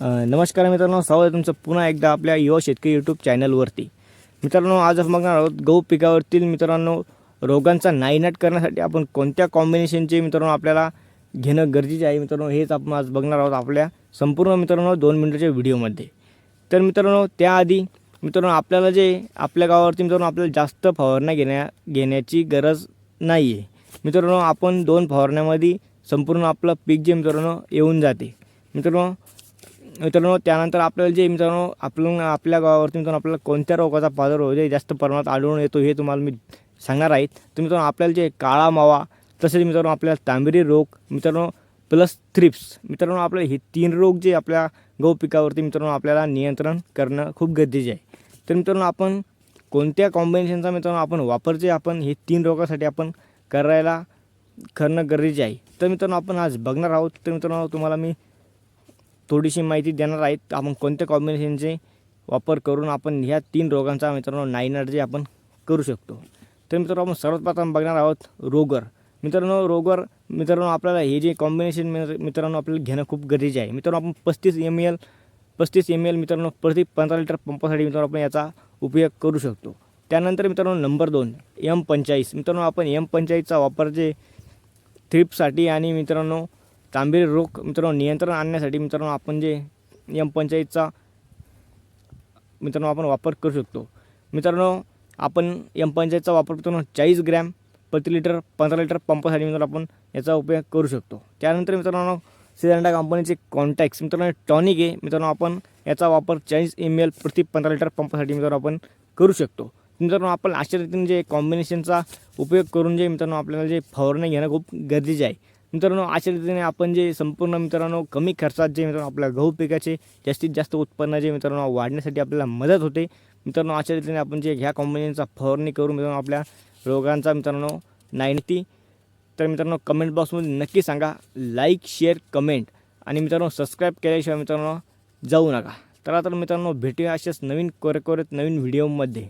नमस्कार मित्रांनो स्वागत तुमचं पुन्हा एकदा आपल्या युवा शेतकरी यूट्यूब चॅनलवरती मित्रांनो आज आपण बघणार आहोत गहू पिकावरतील मित्रांनो रोगांचा नायनाट करण्यासाठी आपण कोणत्या कॉम्बिनेशनचे मित्रांनो आपल्याला घेणं गरजेचे आहे मित्रांनो हेच आपण आज बघणार आहोत आपल्या संपूर्ण मित्रांनो दोन मिनिटाच्या व्हिडिओमध्ये. तर मित्रांनो त्याआधी मित्रांनो आपल्याला जे आपल्या गावावरती मित्रांनो आपल्याला जास्त फवारण्या घेण्या घेण्याची गरज नाही आहे मित्रांनो आपण दोन फवारण्यामध्ये संपूर्ण आपलं पीक जे मित्रांनो येऊन जाते. मित्रांनो मित्रांनो त्यानंतर आपल्याला जे मित्रांनो आपण आपल्या गावावरती मित्रांनो आपल्याला कोणत्या रोगाचा प्रादुर्भाव जे जास्त प्रमाणात आढळून येतो हे तुम्हाला मी सांगणार आहेत तर मित्रांनो आपल्याला जे काळा मावा तसेच मित्रांनो आपल्याला तांबेरी रोग मित्रांनो प्लस थ्रिप्स मित्रांनो आपले हे तीन रोग जे आपल्या गहू पिकावरती मित्रांनो आपल्याला नियंत्रण करणं खूप गरजेचे आहे. तर मित्रांनो आपण कोणत्या कॉम्बिनेशनचा मित्रांनो आपण वापर जे आपण हे तीन रोगासाठी आपण करायला करणं गरजेचे आहे. तर मित्रांनो आपण आज बघणार आहोत. तर मित्रांनो तुम्हाला मी थोडीशी माहिती देणार आहेत. आपण कोणत्या कॉम्बिनेशनचे वापर करून आपण ह्या तीन रोगांचा मित्रांनो नाईन जे आपण करू शकतो. तर मित्रांनो आपण सर्वात प्रथम बघणार आहोत रोगर. मित्रांनो रोगर मित्रांनो आपल्याला हे जे कॉम्बिनेशन मित्रांनो आपल्याला घेणं खूप गरजेचे आहे. मित्रांनो आपण पस्तीस एम एल पस्तीस एम एल मित्रांनो प्रति पंधरा लिटर पंपासाठी मित्रांनो आपण याचा उपयोग करू शकतो. त्यानंतर मित्रांनो नंबर दोन एम पंचाळीस. मित्रांनो आपण एम पंचाळीसचा वापर जे थ्रिपसाठी आणि मित्रांनो तांबेरी रोग मित्रांनो नियंत्रण आणण्यासाठी मित्रांनो आपण जे एम पंचायतचा मित्रांनो आपण वापर करू शकतो. मित्रांनो आपण एम पंचायतचा वापर मित्रांनो चाळीस ग्रॅम प्रति लिटर पंधरा लिटर पंपासाठी मित्रांनो आपण याचा उपयोग करू शकतो. त्यानंतर मित्रांनो सिलेंडा कंपनीचे कॉन्टॅक्ट्स मित्रांनो टॉनिक आहे. मित्रांनो आपण याचा वापर चाळीस एम एल प्रति पंधरा लिटर पंपासाठी मित्रांनो आपण करू शकतो. मित्रांनो आपण अशा रीतीने जे कॉम्बिनेशनचा उपयोग करून जे मित्रांनो आपल्याला जे फवारणी घेणं खूप गरजेचे आहे. मित्रांनो अशा रीतीने आपण जे संपूर्ण मित्रांनो कमी खर्चात जे मित्रांनो आपल्या गहू पिकाचे जास्तीत जास्त उत्पन्न जे मित्रांनो वाढण्यासाठी आपल्याला मदत होते. मित्रांनो अशा रीतीने आपण जे ह्या कॉम्बिनेशनचा फवारणी करून मित्रांनो आपल्या रोगांचा मित्रांनो नाईन्टी तर मित्रांनो कमेंट बॉक्समध्ये नक्की सांगा. लाईक शेअर कमेंट आणि मित्रांनो सबस्क्राईब केल्याशिवाय मित्रांनो जाऊ नका. तर आता मित्रांनो भेटूया अशाच नवीन कोरेकोरेत नवीन व्हिडिओमध्ये